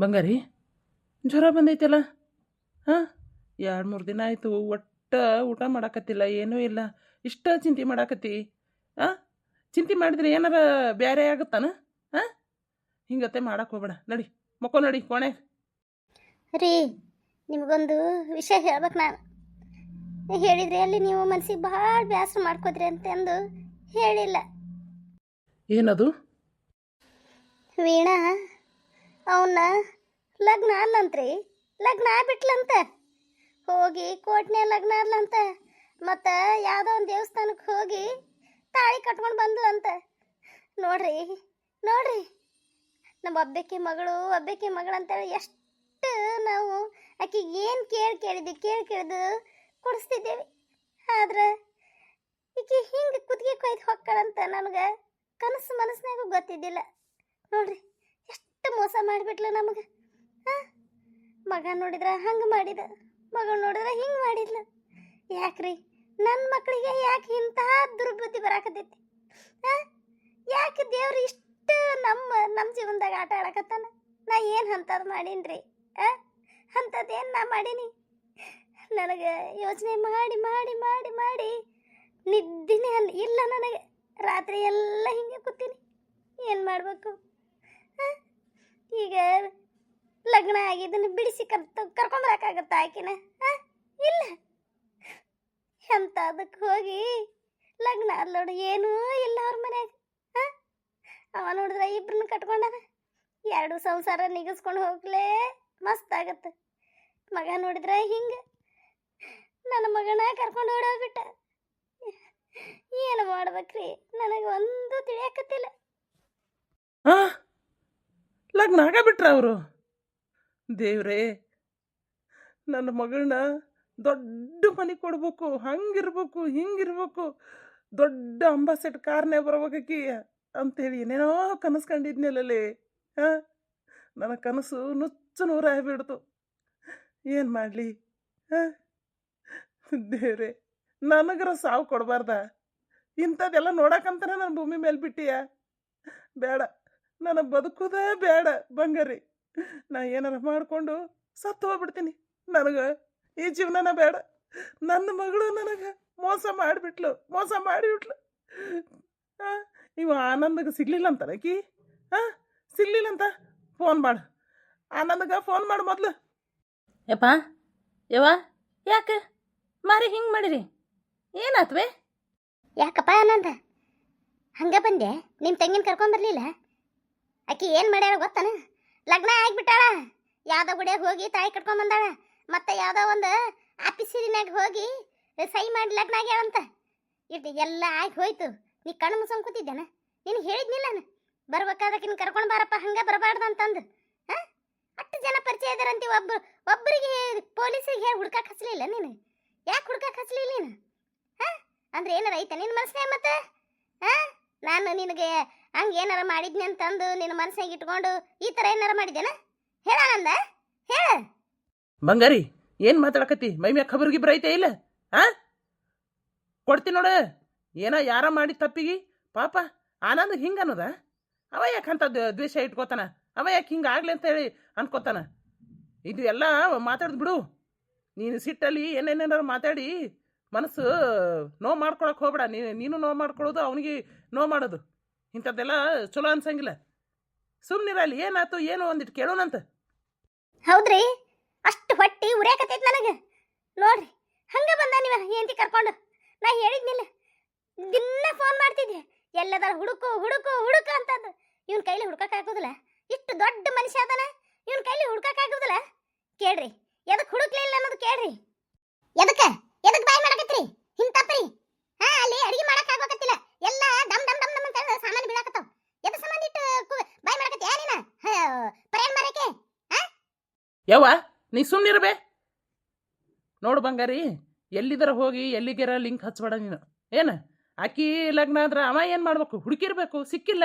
ಬಂಗಾರಿ? ಜ್ವರ ಬಂದೈತಲ್ಲ? ಹಾಂ? ಎರಡು ಮೂರು ದಿನ ಆಯಿತು ಒಟ್ಟ ಊಟ ಮಾಡಾಕತ್ತಿಲ್ಲ ಏನೂ ಇಲ್ಲ. ಇಷ್ಟ ಚಿಂತೆ ಮಾಡಾಕತ್ತಿ. ಹಾಂ ಚಿಂತೆ ಮಾಡಿದ್ರೆ ಏನಾರ ಬೇರೆ ಆಗುತ್ತಾನ? ಹಾಂ ಹಿಂಗತ್ತೆ ಮಾಡಕ್ಕೆ ಹೋಗ್ಬೇಡ. ನಡಿ ಮಕ್ಕೋ ನಡಿ ಕೋಣೆ. ರೀ ನಿಮಗೊಂದು ವಿಷಯ ಹೇಳ್ಬೇಕು ನಾನು. ಹೇಳಿದ್ರಿ ಅಲ್ಲಿ ನೀವು ಮನಸ್ಸಿಗೆ ಭಾಳ ಬೇಸರ ಮಾಡ್ಕೋದ್ರಿ ಅಂತಂದು ಹೇಳಿಲ್ಲ. ಏನದು? ವೀಣಾ ಅವನ್ನ ಲಗ್ನ ಅಲ್ಲಂತ್ರಿ? ಲಗ್ನ ಬಿಟ್ಲಂತ ಹೋಗಿ ಕೋಟ್ನೇ ಲಗ್ನ ಅಲ್ಲಂತ ಮತ್ತು ಯಾವುದೋ ಒಂದು ದೇವಸ್ಥಾನಕ್ಕೆ ಹೋಗಿ ತಾಳಿ ಕಟ್ಕೊಂಡು ಬಂದ್ಲಂತ? ನೋಡ್ರಿ ನೋಡ್ರಿ. ನಮ್ಮ ಒಬ್ಬಾಕಿ ಮಗಳು ಒಬ್ಬಾಕಿ ಮಗಳು ಅಂತೇಳಿ ಎಷ್ಟು ನಾವು ಆಕೆಗೆ ಏನು ಕೇಳಿ ಕೇಳಿದ್ವಿ, ಕೇಳಿ ಕೇಳಿದು ಕೊಡಿಸ್ತಿದ್ದೇವೆ. ಆದ್ರೆ ಈಕೆ ಹಿಂಗೆ ಕುತ್ತಿಗೆ ಕೊಯ್ದು ಹೊಕ್ಕಳಂತ ನನಗೆ ಕನಸು ಮನಸ್ಸಿನಾಗೂ ಗೊತ್ತಿದ್ದಿಲ್ಲ. ನೋಡ್ರಿ. ಮೋಸ ಮಾಡಿಬಿಟ್ಲು ನಮಗೆ. ಹಾಂ? ಮಗ ನೋಡಿದ್ರೆ ಹಂಗೆ ಮಾಡಿದ. ಮಗ ನೋಡಿದ್ರೆ ಹಿಂಗೆ ಮಾಡಿದ್ಲು. ಯಾಕ್ರಿ? ನನ್ನ ಮಕ್ಕಳಿಗೆ ಯಾಕೆ ಇಂತಹ ದುರ್ಬುದ್ಧಿ ಬರಾಕತೈತಿ ಹಾಂ? ಯಾಕೆ ದೇವ್ರು ಇಷ್ಟು ನಮ್ಮ ನಮ್ಮ ಜೀವನದಾಗ ಆಟ ಆಡಕತ್ತಾನ? ನಾ ಏನು ಅಂಥದ್ದು ಮಾಡೀನ್ರಿ? ಹಾಂ? ಅಂಥದ್ದೇನು ನಾ ಮಾಡೀನಿ? ನನಗೆ ಯೋಚನೆ ಮಾಡಿ ಮಾಡಿ ಮಾಡಿ ಮಾಡಿ ನಿದ್ದಿನೇ ಅಲ್ಲಿ ಇಲ್ಲ ನನಗೆ. ರಾತ್ರಿ ಎಲ್ಲ ಹಿಂಗೆ ಕೂತೀನಿ. ಏನು ಮಾಡಬೇಕು? ಈಗ ಲಗ್ನ ಆಗಿದ್ದನ್ನು ಬಿಡಿಸಿ ಕರ್ತ ಕರ್ಕೊಂಬರಕ್ಕಾಗತ್ತ ಆಕಿನ? ಇಲ್ಲ. ಎಂತ ಅದಕ್ಕೆ ಹೋಗಿ ಲಗ್ನ ಅಲ್ಲ ಏನೂ ಇಲ್ಲ ಅವ್ರ ಮನ್ಯಾಗ? ಅವ ನೋಡಿದ್ರೆ ಇಬ್ಬರನ್ನ ಕಟ್ಕೊಂಡಾನ. ಎರಡು ಸಂಸಾರ ನಿಗಿಸ್ಕೊಂಡು ಹೋಗ್ಲೇ ಮಸ್ತ್ ಆಗತ್ತೆ. ಮಗ ನೋಡಿದ್ರೆ ಹಿಂಗೆ. ನನ್ನ ಮಗನ ಕರ್ಕೊಂಡು ಓಡೋಗ್ಬಿಟ್ಟ. ಏನು ಮಾಡ್ಬೇಕ್ರಿ? ನನಗೆ ಒಂದು ತಿಳಿಯಕತ್ತಿಲ್ಲ. ಲಗ್ನ ಆಗಬಿಟ್ರೆ ಅವರು. ದೇವ್ರೇ, ನನ್ನ ಮಗಳನ್ನ ದೊಡ್ಡ ಮನೆ ಕೊಡ್ಬೇಕು, ಹಂಗಿರ್ಬೇಕು, ಹಿಂಗಿರ್ಬೇಕು, ದೊಡ್ಡ ಅಂಬಾಸೆಟ್ ಕಾರ್ನೇ ಬರ್ಬೇಕಿ ಅಂತೇಳಿ ಏನೇನೋ ಕನಸು ಕಂಡಿದ್ನಲ್ಲೇ ಹಾಂ ನನ್ನ ಕನಸು ನುಚ್ಚು ನೂರಾಗ್ಬಿಡ್ತು ಏನು ಮಾಡಲಿ ಹಾಂ ದೇವ್ರೆ, ನನಗರ ಸಾವು ಕೊಡಬಾರ್ದ. ಇಂಥದ್ದೆಲ್ಲ ನೋಡಕ್ಕಂತಾನೆ ನಾನು ಭೂಮಿ ಮೇಲೆ ಬಿಟ್ಟಿಯ? ಬೇಡ. ನನ್ನ ಬದುಕುದೇ ಬೇಡ ಬಂಗಾರಿ. ನಾ ಏನಾರ ಮಾಡಿಕೊಂಡು ಸತ್ತು ಹೋಗ್ಬಿಡ್ತೀನಿ. ನನಗೆ ಈ ಜೀವನನ ಬೇಡ. ನನ್ನ ಮಗಳು ನನಗೆ ಮೋಸ ಮಾಡಿಬಿಟ್ಲು ಮೋಸ ಮಾಡಿಬಿಟ್ಲು. ಹಾಂ ಇವ ಆನಂದಗೆ ಸಿಗ್ಲಿಲ್ಲ ಅಂತಾರೆ ಕಿ ಹಾಂ ಸಿಗ್ಲಿಲ್ಲ ಅಂತ ಫೋನ್ ಮಾಡು. ಆನಂದಗೆ ಫೋನ್ ಮಾಡು ಮೊದಲು. ಯಪ್ಪ ಯವ ಯಾಕೆ? ಮಾರಿ ಹಿಂಗೆ ಮಾಡಿರಿ? ಏನಾತ್ವೆ? ಯಾಕಪ್ಪ ಆನಂದ? ಹಂಗೆ ಬಂದೆ? ನಿಮ್ಮ ತಂಗಿನ ಕರ್ಕೊಂಬರ್ಲಿಲ್ಲ ಆಕಿ ಏನು ಮಾಡ್ಯಾರ ಗೊತ್ತನ? ಲಗ್ನ ಆಗಿಬಿಟ್ಟಾಳ. ಯಾವ್ದೋ ಗುಡಿಯಾಗ ಹೋಗಿ ತಾಯಿ ಕಟ್ಕೊಂಡ್ ಬಂದಾಳ. ಮತ್ತೆ ಯಾವುದೋ ಒಂದು ಆಫೀಸಿನಾಗ ಹೋಗಿ ಸೈ ಮಾಡಿ ಲಗ್ನ ಆಗ್ಯಾಳಂತ. ಇಟ್ಟು ಎಲ್ಲ ಆಗಿ ಹೋಯ್ತು. ನೀ ಕಣ್ಣು ಮುಸಮ್ ಕೂತಿದ್ದೇನ ನಿನಗೆ ಹೇಳಿದ್ನಿಲ್ಲ ಬರ್ಬೇಕಾದ್ರೆ ಕರ್ಕೊಂಡು ಬಾರಪ್ಪ, ಹಂಗೆ ಬರಬಾರ್ದು ಅಂತಂದು. ಹಾಂ? ಅಷ್ಟು ಜನ ಪರಿಚಯ ಇದಾರಂತಿ ಒಬ್ರು. ಒಬ್ಬರಿಗೆ ಪೊಲೀಸಿಗೆ ಹೇಳಿ ಹುಡ್ಕಕ್ಕೆ ಹಚ್ಚಲಿಲ್ಲ ನೀನು? ಯಾಕೆ ಹುಡ್ಕಕ್ಕೆ ಹಚ್ಚಲಿಲ್ಲ ನೀನು? ಹಾಂ? ಅಂದ್ರೆ ಏನಾರ ಐತೆ ನಿನ್ನ ಮನಸ್ಸಿನ ಮತ್ತೆ? ಹಾಂ? ನಾನು ನಿನಗೆ ಹಂಗೆ ಏನಾರ ಮಾಡಿದ್ನಿ ಅಂತಂದು ನಿನ್ನ ಮನಸ್ಸಿನಾಗ ಇಟ್ಕೊಂಡು ಈ ಥರ ಏನಾರ ಮಾಡಿದ್ದೇನ ಹೇಳ ನಂದ. ಹೇಳ. ಬಂಗಾರಿ, ಏನು ಮಾತಾಡಕತ್ತಿ? ಮೈ ಮ್ಯಾಗ ಖಬರ್ ಗಿಬ್ರ ಐತೆ ಇಲ್ಲ? ಆ? ಕೊಡ್ತೀನಿ ನೋಡು. ಏನ ಯಾರ ಮಾಡಿ ತಪ್ಪಿಗಿ? ಪಾಪ, ಆನಂದ್ ಹಿಂಗೆ ಅನ್ನೋದ? ಅವ ಅಂತ ದ್ವೇಷ ಇಟ್ಕೋತಾನ? ಅವ ಯಾಕೆ ಹಿಂಗೆ ಆಗ್ಲಿ ಅಂತ ಹೇಳಿ ಅನ್ಕೋತಾನ? ಇದು ಎಲ್ಲ ಮಾತಾಡ್ದು ಬಿಡು. ನೀನು ಸಿಟ್ಟಲ್ಲಿ ಏನೇನೇನಾರು ಮಾತಾಡಿ ಮನಸ್ಸು ನೋವು ಮಾಡ್ಕೊಳಕ್ಕೆ ಹೋಗ್ಬೇಡ. ನೀನು ನೀನು ನೋವು ಮಾಡ್ಕೊಳ್ಳೋದು ಅವನಿಗೆ ನೋವು ಮಾಡೋದು. ಇಂಥದ್ದೆಲ್ಲ ಚಲೋ ಅನ್ಸಂಗಿಲ್ಲ. ಸುಮ್ಮನಿರಲಿ ಏನಾಯ್ತು, ಏನು ಒಂದಿಟ್ಟು ಕೇಳೋಣಂತ. ಹೌದ್ರಿ? ಅಷ್ಟು ಹೊಟ್ಟಿ ಉರಿಯಾಕತೈತಿ ನನಗೆ. ನೋಡ್ರಿ, ಹಂಗ ಬಂದ ನೀವ ಹೆಂಡತಿ ಕರ್ಕೊಂಡು? ನಾ ಹೇಳಿದ್ನಿಲ್ಲ. ದಿನ ಫೋನ್ ಮಾಡ್ತಿದ್ದೆ. ಎಲ್ಲದಾರ ಹುಡುಕು ಹುಡುಕು ಹುಡುಕು ಅಂತಂದು. ಇವನ್ ಕೈಲಿ ಹುಡ್ಕಕ್ ಆಗೋದಿಲ್ಲ. ಇಷ್ಟು ದೊಡ್ಡ ಮನುಷ್ಯ ಅದಾನ. ಇವನ್ ಕೈಲಿ ಹುಡ್ಕಕ್ಕಾಗೋದಿಲ್ಲ ಕೇಳ್ರಿ, ಎದಕ್ ಹುಡುಕ್ಲಿಲ್ಲ ಅನ್ನೋದು ಕೇಳ್ರಿ. ಎದಕ್ಕೆ? ಎದಕ್ ಬಾಯ್ ಮಾಡಕತ್ರಿ ಹಿಂತಪ್ರಿ? ಹಾ, ಅಲ್ಲಿ ಅಡಿಗೆ ಮಾಡಕ್ ಆಗೋಕತ್ತಿಲ್ಲ. ಎಲ್ಲ ದಮ್ ದಮ್ ಹೇಳಿ ಸಾಮಾನು ಬೀಳಾಕತ್ತಾವ ಎದ ಸಂಬಂಧ ಇಟ್ಟು ಬಾಯ್ ಮಾಡಕತ್ತಿ. ಯಾರಿನ ಪರ್ಯಾಣ ಯವ್ವ ನೀ ಸುಮ್ಮನಿರಬೇ ನೋಡು ಬಂಗಾರಿ ಎಲ್ಲಿದರ ಹೋಗಿ ಎಲ್ಲಿಗೆರ ಲಿಂಕ್ ಹಚ್ಬೇಡ ನೀನು. ಏನು? ಆಕಿ ಲಗ್ನ ಆದ್ರೆ ಅವ ಏನು ಮಾಡ್ಬೇಕು? ಹುಡುಕಿರ್ಬೇಕು ಸಿಕ್ಕಿಲ್ಲ.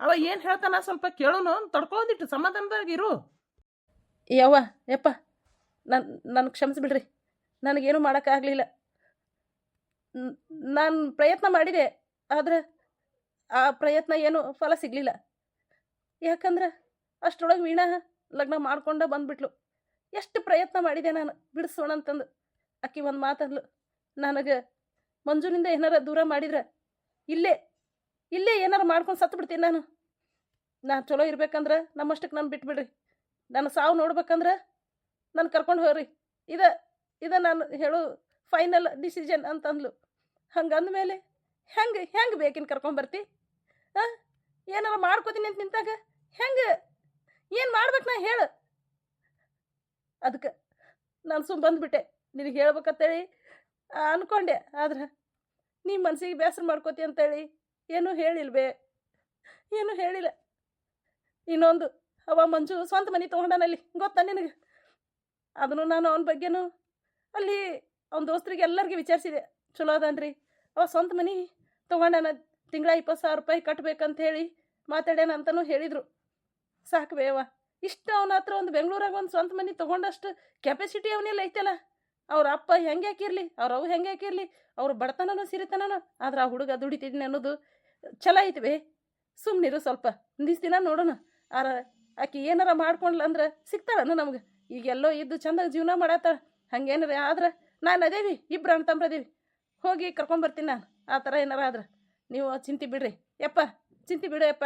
ಅವ ಏನು ಹೇಳ್ತಾನ ಸ್ವಲ್ಪ ಕೇಳೋನು ತಡ್ಕೊಂಡಿಟ್ಟು ಸಮಾಧಾನದಾಗಿರು ಯವ್ವ ಯಪ್ಪ ನನ್ನ ನನ್ನ ಕ್ಷಮಿಸ್ಬಿಡ್ರಿ ನನಗೇನು ಮಾಡೋಕ್ಕಾಗಲಿಲ್ಲ. ನಾನು ಪ್ರಯತ್ನ ಮಾಡಿದೆ ಆದರೆ ಆ ಪ್ರಯತ್ನ ಏನು ಫಲ ಸಿಗಲಿಲ್ಲ. ಯಾಕಂದ್ರೆ ಅಷ್ಟರೊಳಗೆ ವೀಣಾ ಲಗ್ನ ಮಾಡ್ಕೊಂಡ ಬಂದ್ಬಿಟ್ಲು. ಎಷ್ಟು ಪ್ರಯತ್ನ ಮಾಡಿದೆ ನಾನು, ಬಿಡಿಸೋಣ ಅಂತಂದು. ಅಕ್ಕಿ ಒಂದು ಮಾತಂದ್ಲು, ನನಗೆ ಮಂಜುನಿಂದ ಏನಾರ ದೂರ ಮಾಡಿದ್ರೆ ಇಲ್ಲೇ ಇಲ್ಲೇ ಏನಾರು ಮಾಡ್ಕೊಂಡು ಸತ್ತು ಬಿಡ್ತೀನಿ ನಾನು. ನಾನು ಚಲೋ ಇರ್ಬೇಕಂದ್ರೆ ನಮ್ಮಷ್ಟಕ್ಕೆ ನಾನು ಬಿಟ್ಬಿಡ್ರಿ. ನಾನು ಸಾವು ನೋಡ್ಬೇಕಂದ್ರೆ ನಾನು ಕರ್ಕೊಂಡು ಹೋಗ್ರಿ. ಇದ ಇದ ನಾನು ಹೇಳೋ ಫೈನಲ್ ಡಿಸಿಷನ್ ಅಂತಂದ್ಲು. ಹಂಗಂದ ಮೇಲೆ ಹೆಂಗೆ ಹೆಂಗೆ ಬೇಕಿನ ಕರ್ಕೊಂಬರ್ತಿ ಏನಾರ ಮಾಡ್ಕೋತೀನಿ ಅಂತ ನಿಂತಾಗ, ಹೆಂಗೆ? ಏನು ಮಾಡ್ಬೇಕು ನಾ ಹೇಳು. ಅದಕ್ಕೆ ನಾನು ಸುಮ್ಮ ಬಂದ್ಬಿಟ್ಟೆ. ನಿನಗೆ ಹೇಳ್ಬೇಕಂತೇಳಿ ಅನ್ಕೊಂಡೆ. ಆದ್ರೆ, ನೀ ಮನಸ್ಸಿಗೆ ಬೇಸರ ಮಾಡ್ಕೋತಿ ಅಂತೇಳಿ ಏನೂ ಹೇಳಿಲ್ವೇ? ಏನೂ ಹೇಳಿಲ್ಲ. ಇನ್ನೊಂದು ಅವ ಮಂಜು ಸ್ವಂತ ಮನೆ ತೊಗೊಂಡನಲ್ಲಿ ಗೊತ್ತಾ ನಿನಗೆ? ಅದನ್ನು ನಾನು ಅವನ ಬಗ್ಗೆನೂ ಅಲ್ಲಿ ಅವ್ನ ದೋಸ್ತರಿಗೆ ಎಲ್ಲರಿಗೂ ವಿಚಾರಿಸಿದೆ. ಚಲೋ ಅದನ್ರಿ ಅವ ಸ್ವಂತ ಮನೆ ತೊಗೊಂಡಾನ ತಿಂಗಳ ಇಪ್ಪತ್ತು ಸಾವಿರ ರೂಪಾಯಿ ಕಟ್ಟಬೇಕಂತ ಹೇಳಿ ಮಾತಾಡ್ಯಾನ ಅಂತಲೂ ಹೇಳಿದರು. ಸಾಕು ಬೇವ, ಇಷ್ಟು ಅವನ ಹತ್ರ ಒಂದು ಬೆಂಗಳೂರಾಗ ಒಂದು ಸ್ವಂತ ಮನೆ ತೊಗೊಂಡಷ್ಟು ಕೆಪಾಸಿಟಿ ಅವನೆಲ್ಲ ಐತಲ್ಲ. ಅವ್ರ ಅಪ್ಪ ಹೆಂಗೆ ಹಾಕಿರ್ಲಿ, ಅವ್ರ ಅವು ಹೆಂಗೆ ಹಾಕಿರ್ಲಿ, ಅವ್ರ ಬಡತನನೂ ಸಿರಿತನನೂ, ಆದ್ರೆ ಆ ಹುಡುಗ ದುಡಿತಿದ್ದೀನಿ ಅನ್ನೋದು ಛಲ ಐತಿ ಸುಮ್ಮನಿರು ಸ್ವಲ್ಪ ಒಂದಿಷ್ಟು ದಿನ ನೋಡೋಣ. ಆರ, ಆಕೆ ಏನಾರ ಮಾಡ್ಕೊಂಡ್ಲ ಅಂದ್ರೆ ಸಿಗ್ತಾಳನು ನಮ್ಗೆ? ಈಗೆಲ್ಲೋ ಇದ್ದು ಚಂದಾಗ ಜೀವನ ಮಾಡತ್ತಾಳ ಹಂಗೇನಾರ ಆದ್ರೆ ನಾನು ಅದೇವಿ, ಇಬ್ರು ಅಣ್ಣ ತಮ್ಮರದೇವಿ ಹೋಗಿ ಕರ್ಕೊಂಬರ್ತೀನಿ ನಾನು, ಆ ಥರ ಏನಾರ ಆದ್ರೆ. ನೀವು ಚಿಂತೆ ಬಿಡ್ರಿ. ಯಪ್ಪ ಚಿಂತೆ ಬಿಡು ಯಪ್ಪ.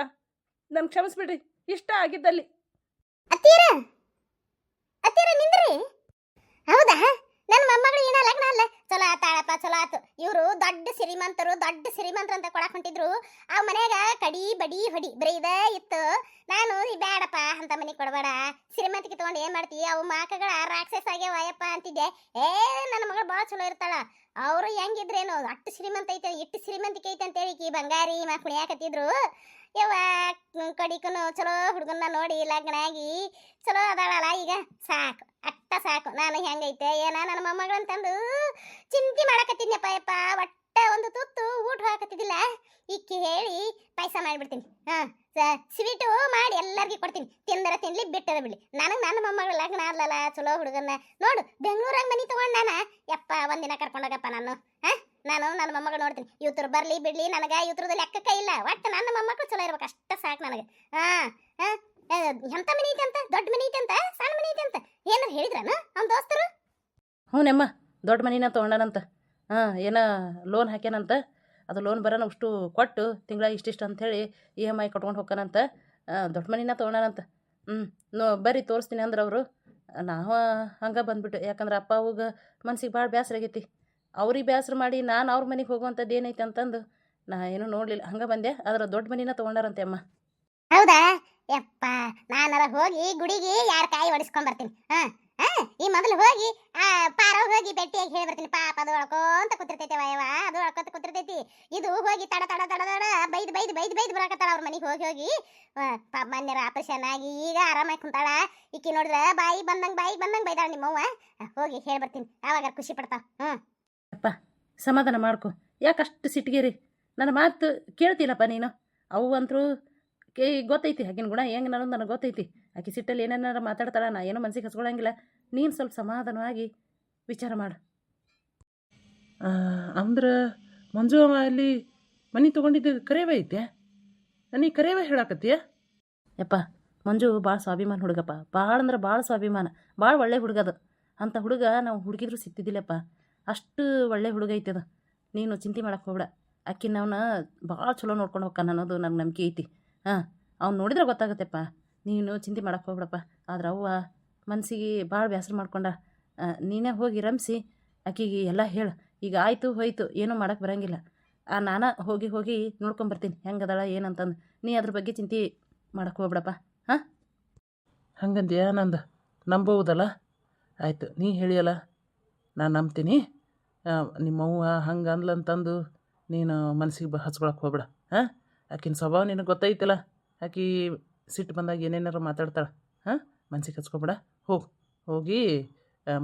ನನ್ಗೆ ಕ್ಷಮಿಸ್ಬಿಡ್ರಿ. ಇಷ್ಟ ಆಗಿದ್ದಲ್ಲಿ. ಹೌದಾ? ನನ್ನ ಮೊಮ್ಮಗಳು ಏನ ಲಗ್ನ ಅಲ್ಲ. ಚಲೋ ಆತಾಳಪ್ಪ ಚಲೋ ಆತು. ಇವರು ದೊಡ್ಡ ಸಿರಿಮಂತರು ದೊಡ್ಡ ಸಿರಿಮಂತರು ಅಂತ ಕೊಡಕ್ ಹೊಂಟಿದ್ರು. ಆ ಮನ್ಯಾಗ ಕಡಿ, ಬಡಿ, ಹೊಡಿ ಬರೀ ಇದೇ ಇತ್ತು. ನಾನು, ಈ ಬ್ಯಾಡಪ್ಪ, ಅಂತ ಮನೆ ಕೊಡಬೇಡ. ಸಿರಿಮಂತಿಗೆ ತಗೊಂಡು ಏನ್ ಮಾಡ್ತಿ? ಅವು ಮಾಕಗಳ ರಾಕ್ಷಸ ಆಗ್ಯಾವಯಪ್ಪ ಅಂತಿದ್ದೆ. ಏ, ನನ್ನ ಮಗಳು ಭಾಳ ಚಲೋ ಇರ್ತಾಳ. ಅವರು ಹೆಂಗಿದ್ರೇನು? ಅಟ್ಟು ಶ್ರೀಮಂತ ಐತೆ ಇಟ್ಟು ಶ್ರೀಮಂತಿಕೆ ಐತೆ ಅಂತೇಳಿ ಈ ಬಂಗಾರಿ ಮಾ ಕುಣಿಯಾಕತ್ತಿದ್ರು ಯವ್ವ, ಕಡಿಕನು ಚಲೋ ಹುಡುಗನ್ನ ನೋಡಿ ಲಗ್ನ ಆಗಿ ಚಲೋ ಅದಾಳಲ್ಲ ಈಗ. ಸಾಕು. ಅಟ್ಟ ಸಾಕು. ನಾನು ಹೆಂಗೈತೆ? ಏನ? ನನ್ನ ಮೊಮ್ಮಗಳಂತಂದು ಚಿಂತೆ ಮಾಡಕತ್ತಿದ್ನಪ್ಪ ಯಪ್ಪ. ಒಟ್ಟ ಒಂದು ತುತ್ತು ಊಟ ಹಾಕತ್ತಿದ್ದಿಲ್ಲ. ಇಕ್ಕಿ ಹೇಳಿ ಪಾಯಸ ಮಾಡಿಬಿಡ್ತೀನಿ. ಹಾ ಸ್ವೀಟು ಮಾಡಿ ಎಲ್ಲರಿಗೂ ಕೊಡ್ತೀನಿ. ತಿಂದರ ತಿನ್ಲಿ, ಬಿಟ್ಟರ ಬಿಡ್ಲಿ. ನನಗೆ ನನ್ನ ಮೊಮ್ಮಗಳ ಲಗ್ನ ಅಲ್ಲಲ್ಲ ಚಲೋ ಹುಡುಗನ ನೋಡು, ಬೆಂಗಳೂರಾಗ ಮನಿ ನಾನು. ಯಪ್ಪ, ಒಂದಿನ ಕರ್ಕೊಂಡೋಗಪ್ಪ ನಾನು. ಹಾ, ನಾನು ನನ್ನ ಮೊಮ್ಮಗಳು ನೋಡ್ತೀನಿ. ಇವತ್ರು ಬರಲಿ ಬಿಡ್ಲಿ, ನನಗೆ ಇವತ್ರದ ಲೆಕ್ಕಕ್ಕೆ ಇಲ್ಲ. ಒಟ್ಟು ನನ್ನ ಮೊಮ್ಮಕ್ಕಳು ಚಲೋ ಇರ್ಬೇಕು. ಅಷ್ಟ ಸಾಕು ನನಗೆ. ಹಾ ಹಾ. ಎಂತ ಮನೆ ಐತೆ ಅಂತ? ದೊಡ್ಡ ಮನೆ ಐತೆ ಅಂತ? ಸಣ್ಣ ಮನೆ ಐತೆ ಅಂತ? ಏನಾರು ಹೇಳಿದ್ರನ? ಅವ್ನ ದೋಸ್ತರು? ಹ್ಞೂನಮ್ಮ ದೊಡ್ಡ ಮನಿನ ತೊಗೊಂಡಾನಂತ. ಹಾಂ ಏನ ಲೋನ್ ಹಾಕ್ಯಾನಂತ. ಅದು ಲೋನ್ ಬರೋಣ ಅಷ್ಟು ಕೊಟ್ಟು ತಿಂಗಳ ಇಷ್ಟಿಷ್ಟು ಅಂಥೇಳಿ ಇ ಎಂ ಐ ಕಟ್ಕೊಂಡು ಹೋಗ್ಕನಂತ. ದೊಡ್ಡ ಮನಿನ ತೊಗೊಂಡಾನಂತ. ಹ್ಞೂ ನೋ ಬರ್ರಿ ತೋರಿಸ್ತೀನಿ ಅಂದ್ರೆ ಅವರು. ನಾವು ಹಂಗೆ ಬಂದ್ಬಿಟ್ಟು ಯಾಕಂದ್ರೆ ಅಪ್ಪ ಅವಾಗ ಮನ್ಸಿಗೆ ಭಾಳ ಬೇಸರ ಆಗೈತಿ. ಅವ್ರಿಗೆ ಬೇಸರ ಮಾಡಿ ನಾನು ಅವ್ರ ಮನೆಗೆ ಹೋಗುವಂಥದ್ದು ಏನೈತೆ ಅಂತಂದು ನಾ ಏನೂ ನೋಡಲಿಲ್ಲ. ಹಂಗೆ ಬಂದೆ ಆದ್ರೆ ದೊಡ್ಡ ಮನಿನ ತೊಗೊಂಡಾರಂತೆ ಅಮ್ಮ. ಹೌದಾ? ಯಪ್ಪ, ನಾನರ ಹೋಗಿ ಗುಡಿಗೆ ಯಾರ ಕಾಯಿ ಒಡಿಸ್ಕೊಂಡ್ ಬರ್ತೀನಿ. ಹಾ ಈ ಮೊದಲು ಹೋಗಿ, ಆ, ಪಾರ ಹೋಗಿ ಬೆಟ್ಟಿಯಾಗಿ ಹೇಳಿ ಬರ್ತೀನಿ. ಪಾಪ ಅದು ಒಳ್ಕೊಂತ ಕೂತಿರ್ತೈತೆ ವಯವ ಅದು ಒಳ್ಕೊಂತ ಕೂತಿರ್ತೈತಿ. ಇದು ಹೋಗಿ ತಡ ತಡ ತಡ ತಡ, ಬೈದ್ ಬೈದ್ ಬೈದ್ ಬೈದ್ ಬರಾಕತ್ತಾಳ ಅವ್ರ ಮನೆಗೆ ಹೋಗಿ ಹೋಗಿ. ಪಾಪ ಮನ್ಯರ ಆಪರೇಷನ್ ಆಗಿ ಈಗ ಆರಾಮಾಗಿ ಕುಂತಾಳ. ಇಕ್ಕಿ ನೋಡಿದ್ರೆ ಬಾಯಿ ಬಂದಂಗ ಬಾಯಿ ಬಂದಂಗೆ ಬೈದಾಳ ನಿಮ್ಮವ್ವ ಅವ್ವ. ಹೋಗಿ ಹೇಳಿ ಬರ್ತೀನಿ. ಆವಾಗ ಖುಷಿ ಪಡ್ತಾ ಹ್ಞೂ ಅಪ್ಪ ಸಮಾಧಾನ ಮಾಡ್ಕೊ. ಯಾಕಷ್ಟು ಸಿಟ್ಟಿಗೆರಿ ನನ್ನ ಮಾತು ಕೇಳ್ತಿಲ್ಲಪ್ಪ ನೀನು. ಅವು ಅಂತರೂ ಕೇ ಗೊತ್ತೈತಿ ಆಕಿನ ಗುಣ ಹೆಂಗೆ ನಾನು ನನಗೆ ಗೊತ್ತೈತಿ. ಆಕೆ ಸಿಟ್ಟಲ್ಲಿ ಏನೇನಾರು ಮಾತಾಡ್ತಾಳ ನಾ ಏನೋ ಮನ್ಸಿಗೆ ಹಚ್ಕೊಳಂಗಿಲ್ಲ ನೀನು ಸ್ವಲ್ಪ ಸಮಾಧಾನವಾಗಿ ವಿಚಾರ ಮಾಡು. ಅಂದ್ರೆ ಮಂಜು ಅವ ಅಲ್ಲಿ ಮನೆ ತೊಗೊಂಡಿದ್ದು ಕರೇವ ಐತೆ? ನನಗೆ ಕರೇವ ಹೇಳಾಕತ್ತೀಯ? ಯಪ್ಪ ಮಂಜು ಭಾಳ ಸ್ವಾಭಿಮಾನ ಹುಡುಗಪ್ಪ. ಭಾಳ ಅಂದ್ರೆ ಭಾಳ ಸ್ವಾಭಿಮಾನ. ಭಾಳ ಒಳ್ಳೆ ಹುಡುಗ ಅದು. ಅಂಥ ಹುಡುಗ ನಾವು ಹುಡುಗಿದ್ರು ಸಿಕ್ತಿದ್ದಿಲ್ಲಪ್ಪ ಅಷ್ಟು ಒಳ್ಳೆ ಹುಡುಗ ಐತೆ ಅದು. ನೀನು ಚಿಂತೆ ಮಾಡಕ್ಕೆ ಹೋಗ್ಬೇಡ. ಆಕಿನ ಅವನ ಭಾಳ ಚಲೋ ನೋಡ್ಕೊಂಡು ಹೋಗ್ತಾನ ಅನ್ನೋದು ನನಗೆ ನಂಬಿಕೆ ಐತಿ. ಹಾಂ, ಅವ್ನು ನೋಡಿದ್ರೆ ಗೊತ್ತಾಗತ್ತೆಪ್ಪ. ನೀನು ಚಿಂತೆ ಮಾಡಕ್ಕೆ ಹೋಗ್ಬಿಡಪ್ಪ. ಆದ್ರೆ ಅವ್ವ ಮನಸ್ಸಿಗೆ ಭಾಳ ಬೇಸರ ಮಾಡ್ಕೊಂಡ. ನೀನೇ ಹೋಗಿ ರಮಿಸಿ ಆಕೆಗೆ ಎಲ್ಲ ಹೇಳು. ಈಗ ಆಯಿತು, ಹೋಯ್ತು, ಏನೂ ಮಾಡಕ್ಕೆ ಬರಂಗಿಲ್ಲ. ಆ, ನಾನು ಹೋಗಿ ಹೋಗಿ ನೋಡ್ಕೊಂಬರ್ತೀನಿ. ಹೆಂಗದಳ, ಏನಂತಂದು. ನೀ ಅದ್ರ ಬಗ್ಗೆ ಚಿಂತೆ ಮಾಡಕ್ಕೆ ಹೋಗ್ಬೇಡಪ್ಪ. ಹಂಗಂದ್ಯಾ ನಂದು? ನಂಬೋದಲ್ಲ ಆಯಿತು, ನೀ ಹೇಳಿಯಲ್ಲ. ನಾನು ನಂಬ್ತೀನಿ. ನಿಮ್ಮವ್ವ ಹಂಗೆ ಅಂದ್ಲಂತಂದು ನೀನು ಮನಸ್ಸಿಗೆ ಹಚ್ಕೊಳಕ್ಕೆ ಹೋಗ್ಬೇಡ. ಹಾಂ? ಆಕಿನ ಸ್ವಭಾವ ನಿನಗೆ ಗೊತ್ತೈತಲ್ಲ? ಆಕಿ ಸಿಟ್ಟು ಬಂದಾಗ ಏನೇನಾರು ಮಾತಾಡ್ತಾಳೆ? ಹಾಂ? ಮನ್ಸಿಗೆ ಹಚ್ಕೊಬೇಡ. ಹೋಗು. ಹೋಗಿ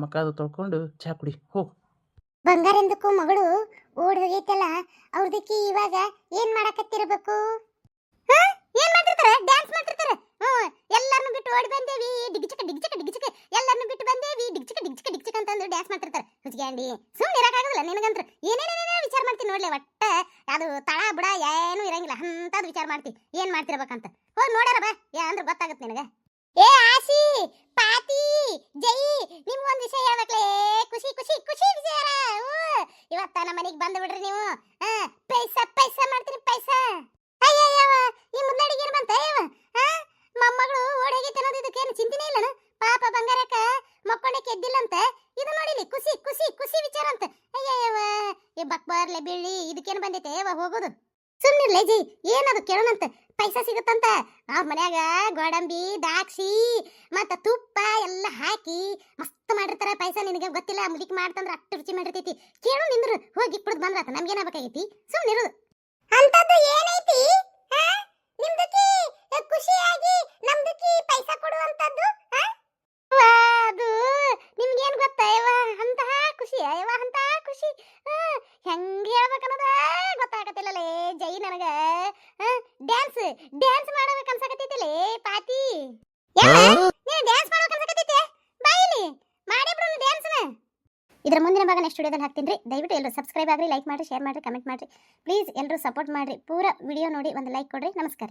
ಮಕ್ಕಳು ತೊಳ್ಕೊಂಡು ಚಹಾ ಕುಡಿ. ಹೋಗು. ಬಂಗಾರಂದಕ್ಕೂ ಮಗಳು ಓಡ್ ಹೋಗೈತಲ್ಲ, ಅವ್ರದಕ್ಕೆ ಇವಾಗ ಏನ್ ಮಾಡಕತ್ತಿರ್ಬೇಕು? ಏನ್ ಮಾಡ್ತಿರ್ತಾರೆ? ಡ್ಯಾನ್ಸ್ ಮಾಡ್ತಿರ್ತಾರೆ? ಹ್ಮ್ ಎಲ್ಲಾರನ್ನು ಬಿಟ್ಟು ಓಡಿ ಬಂದೇವಿ. ಡಿಗ್ಚಕ ಡಿಗ್ಚಕ ಡಿಗ್ಚಕ ಎಲ್ಲಾರನ್ನು ಬಿಟ್ಟು ಬಂದೇವಿ. ಡಿಗ್ಚಕ ಡಿಗ್ಚಕ ಡಿಗ್ಚಕ ಅಂತಂದು ಡ್ಯಾನ್ಸ್ ಮಾಡ್ತಿರ್ತಾರೆ. ಹುಚ್ಚಿಗ್ಯಾಂಡಿ ಸುಮ್ಮನೆ ಗೊತ್ತಿರಲ್ಲ ನಿನಗಂತ್ರ. ಏನೇನೇನೇನೋ ವಿಚಾರ ಮಾಡ್ತೀನಿ ನೋಡ್ಲಿ, ಒಟ್ಟ ಅದು ತಳ, ಬುಡ ಏನೂ ಇರಂಗಿಲ್ಲ. ಅಂಥದ್ದು ವಿಚಾರ ಮಾಡ್ತಿ ಏನು ಮಾಡ್ತಿರ್ಬೇಕಂತ. ಹೋಗಿ ನೋಡ್ಯಾರ ಬಾ. ಯಾ ಅಂದ್ರೆ ಗೊತ್ತಾಗುತ್ತೆ ನಿನಗೆ. ಏ ಆಸಿ ಪಾತಿ, ಜೈ, ನಿಮ್ಗೊಂದು ವಿಷಯ ಹೇಳ್ಬೇಕಲೇ. ಖುಷಿ ಖುಷಿ ಖುಷಿ ವಿಚಾರ ಇವತ್ತ ನಮ್ಮ ಮನೆಗೆ ಬಂದು ಬಿಡ್ರಿ ನೀವು. ಪೈಸ ಪೈಸ ಮಾಡ್ತೀನಿ, ಪೈಸ. ಹಾಕಿ ಮಸ್ತ್ ಮಾಡಿರ್ತಾರ ಪೈಸಾ ನಿನಗೆ ಗೊತ್ತಿಲ್ಲ ಮುಡಿಕ್ ಮಾಡ್ತಂದ್ರ ಅಷ್ಟು ರುಚಿ ಮಾಡಿರ್ತೈತಿ. ಕೇಳು ನಿಂದ್ರು ಹೋಗಿ ಕುಡ್ದು ಬಂದ್ರಾತ ನಮ್ಗೇನಾಗಬೇಕಾಗೈತಿ ಸುಮ್ಮನಿರು ಅಂತದ್ದು ಏನೈತಿ? ನಿಮ್ದಕ್ಕೆ ಖುಷಿಯಾಗಿ ನಮ್ದಕ್ಕೆ ಪೈಸಾ ಕೊಡುವಂತದ್ದು ಅದು ನಿಮ್ಗೇನ್ ಗೊತ್ತಾ? ಯವ್ವ ಅಂತಹ ಖುಷಿ ಯವ್ವ ಅಂತಹ ಖುಷಿ. ಆ, ಹೆಂಗ್ ಹೇಳ್ಬೇಕನ್ನೋದ ಗೊತ್ತಾಗತ್ತಿಲ್ಲಲೇ ಜೈ ನನಗ. ಡ್ಯಾನ್ಸ್ ಡ್ಯಾನ್ಸ್ ಮಾಡ್ಬೇಕು ಅನ್ಸಕತ್ತೈತಿಲೇ ಪಾತಿ ನೀ ವಿಡಿಯೋದಲ್ಲಿ ಹಾಕ್ತೀನಿ ರೀ. ದಯವಿಟ್ಟು ಎಲ್ಲರೂ ಸಬ್ಸ್ಕ್ರೈಬ್ ಆಗ್ರಿ ಲೈಕ್ ಮಾಡಿ ಶೇರ್ ಮಾಡಿರಿ ಕಮೆಂಟ್ ಮಾಡ್ರಿ. ಪ್ಲೀಸ್ ಎಲ್ಲರೂ ಸಪೋರ್ಟ್ ಮಾಡ್ರಿ. ಪೂರ ವಿಡಿಯೋ ನೋಡಿ ಒಂದು ಲೈಕ್ ಕೊಡಿರಿ. ನಮಸ್ಕಾರ